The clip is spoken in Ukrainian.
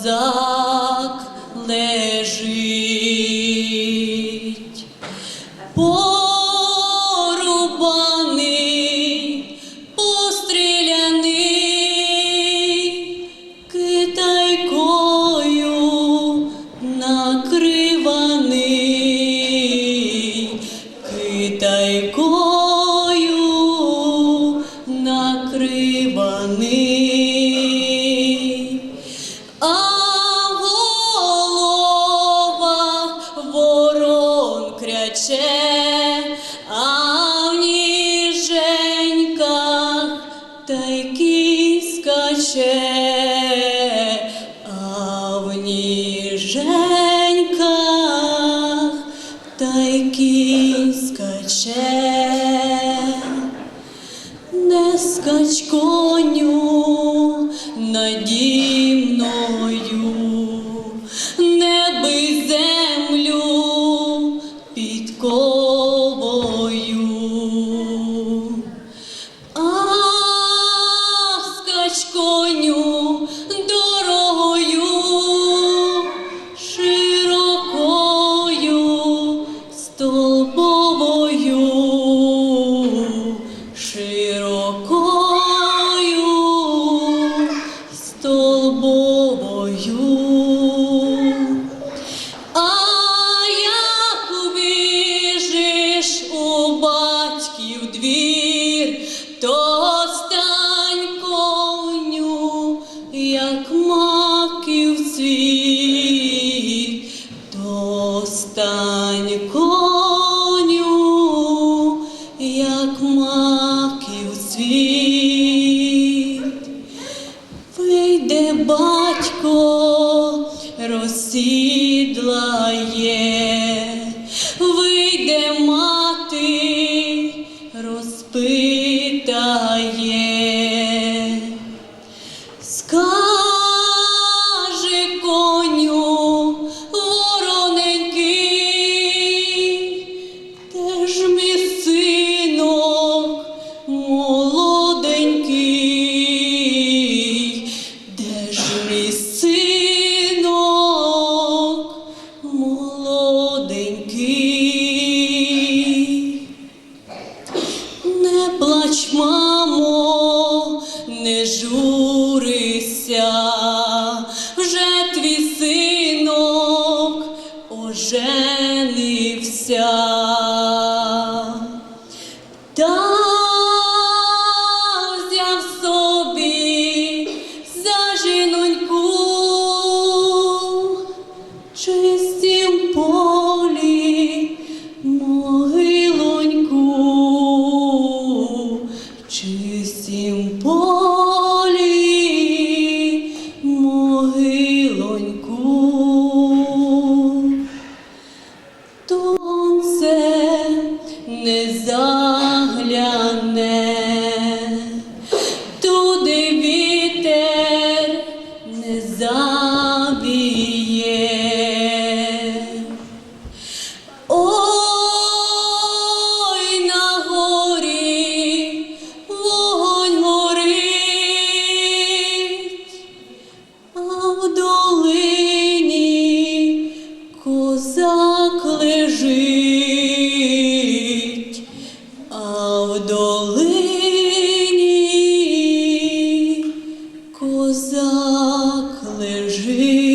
козак лежить. Порубаний а в ніженьках та й кінь скаче. Не скач стань коню, як маків цвіт. Вийде батько, розсідлає, вийде мати, розпитає. Плач, мамо, не журися, вже твій синок оженився. Та взяв собі за жіноньку чистім чистім полі Jesus.